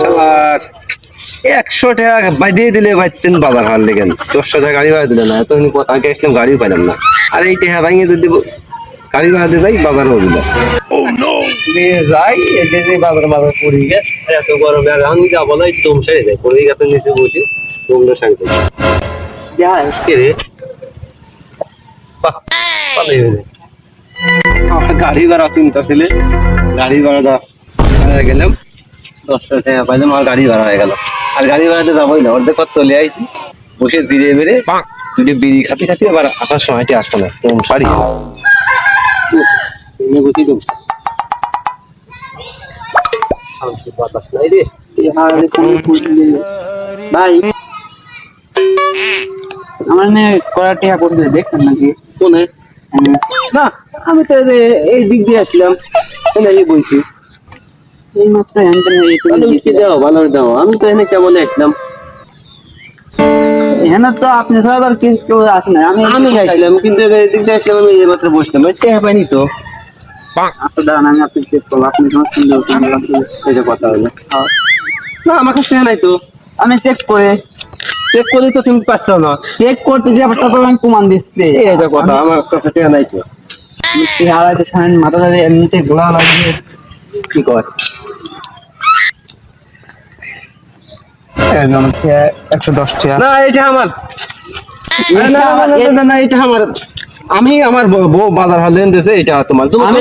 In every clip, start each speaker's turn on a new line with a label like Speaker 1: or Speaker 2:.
Speaker 1: শালার একশো টাকা ভাই দিয়ে দিলে ভাই তিন বাজার হার লেগেন দশশো টাকা গাড়ি ভাড়া দিলে না এত আগে আসলাম গাড়ি পাইলাম না। আর এই টাকা ভাঙিয়ে যদি গাড়ি ভাড়া দিয়ে যাই বাজার দিল দিয়ে যাই বাজার বাজার পড়ে গেছে এত গরমে আর আমি যাব না একটু দম সেরে যায় পড়ে গেছে নিচে বসে দমটা রে। বাহ, গাড়ি ভাড়া চিন্তা ছিল গাড়ি ভাড়া গেলাম। দশটা টাকা পাইলাম আর গাড়ি ভাড়া হয়ে গেল। আর গাড়ি ভাড়াতে যাবোই না অর্ধেক পথ চলে আইছি বসে জিরিয়ে বেড়ে দুটো বিড়ি খাতে খাতে আবার আসার সময়টি আসব না তোম শাড়ি বসি তো। বাতাস নাই রে
Speaker 2: ভাই। আমার নে কড়া টিয়া করতে দেখছেন নাকি?
Speaker 1: কোনে?
Speaker 2: হ্যাঁ।
Speaker 1: না আমি তো এই যে- এই দিক দিয়ে আসলাম বলছি
Speaker 2: এই মাত্র হয়ে
Speaker 1: দাও ভালো দাও আমি তো আসলাম
Speaker 2: এখানে তো আপনি ছাড়া আর কেউ কেউ আমি
Speaker 1: আমি আসলাম কিন্তু এই দিয়ে আসলাম আমি মাত্র বসলাম টেহা পাইনি তো
Speaker 2: আচ্ছা দাঁড়ান আমি আপনি চেক করব আপনি কোনো চিন্তা
Speaker 1: এই যে কথা হলো না আমার কাছে নাই তো
Speaker 2: আমি চেক করে
Speaker 1: চেক করলে তো তুমি পাচ্ছ না
Speaker 2: চেক করতে যে তারপর আমি প্রমাণ দিচ্ছি
Speaker 1: এই যে কথা আমার কাছে টেহা নাই তো
Speaker 2: হারাইতে সামনে মাথা ধরে এমনিতে গোলা লাগিয়ে
Speaker 1: কি কর
Speaker 2: একশো দশ টাকা
Speaker 1: না এটা আমার। না, না, না, না, না, না, না, এটা আমার। আমি আমার বউ- বাজার হাল দিয়েছে এটা তোমার। তুমি
Speaker 2: আমি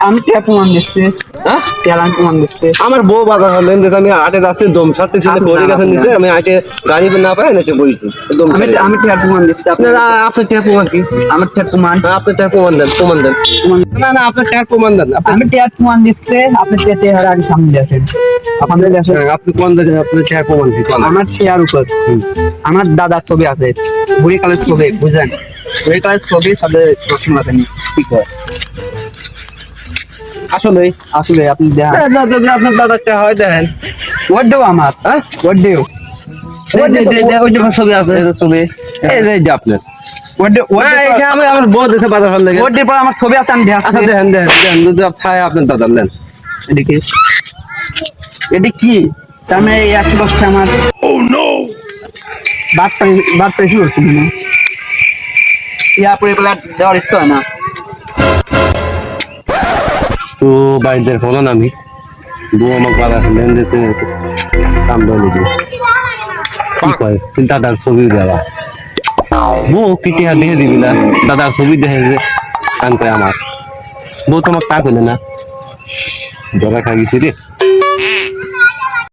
Speaker 2: আমি ট্যাপ প্রমাণ দিচ্ছি।
Speaker 1: হ্যাঁ?
Speaker 2: আমি প্রমাণ দিচ্ছি।
Speaker 1: আমার বউ বাজার হাল দিয়েছে আমি আটে যাচ্ছি দম ছাড়তে ছিল
Speaker 2: আপনি-
Speaker 1: পড়ে গেছে
Speaker 2: আপনি-
Speaker 1: নিচে আমি আটে গাড়ি না পাই না বলছি দম
Speaker 2: আমি আমি ট্যাপ দিচ্ছি আপনি
Speaker 1: না, না, আপনার ট্যাপ প্রমাণ কি
Speaker 2: আমার ট্যাপ
Speaker 1: হ্যাঁ, আপনার ট্যাপ প্রমাণ দেন প্রমাণ দেন। না না আপনার ট্যাপ প্রমাণ দেন আপনি
Speaker 2: আমি ট্যাপ প্রমাণ দিচ্ছি আপনি ট্যাপ টেহার আগে সামনে দেখেন আপনাদের দেখেন
Speaker 1: হ্যাঁ, আপনি কোন দেন আপনার ট্যাপ প্রমাণ কি
Speaker 2: আমার চেয়ার উপর আমার দাদার ছবি আছে বুড়ি কালের ছবি বুঝলেন? কালের ছবি করে
Speaker 1: আসলে
Speaker 2: আসলে আপনি দেখেন।
Speaker 1: না, না, না, আপনার হয় দেখেন।
Speaker 2: হোয়াট ডু আমার
Speaker 1: হ্যাঁ?
Speaker 2: হোয়াট ডু
Speaker 1: এটা আমি আমার
Speaker 2: ছবি আছে।
Speaker 1: আচ্ছা দেখেন দেখেন দেখেন যদি আপ- ছায়া আপনার দাদার নেন
Speaker 2: এদিকে এটি কি? তার মানে এই একশো দশটা আমার বাদ পেয়েছি করছি ইয়া পরে পেলে দেওয়ার ইষ্ট হয় না।
Speaker 1: তো বাইদের হলো না আমি বউ বাজার হাল লেন দিতে কাম দেওয়া নিবে কি কয়? কিন্তু দাদার ছবি দেওয়া। বউ কিটি হাত দিয়ে দিবি না? দাদার ছবি দেখে যে কান আমার। বউ তোমাকে তা না। ধরা গেছি রে।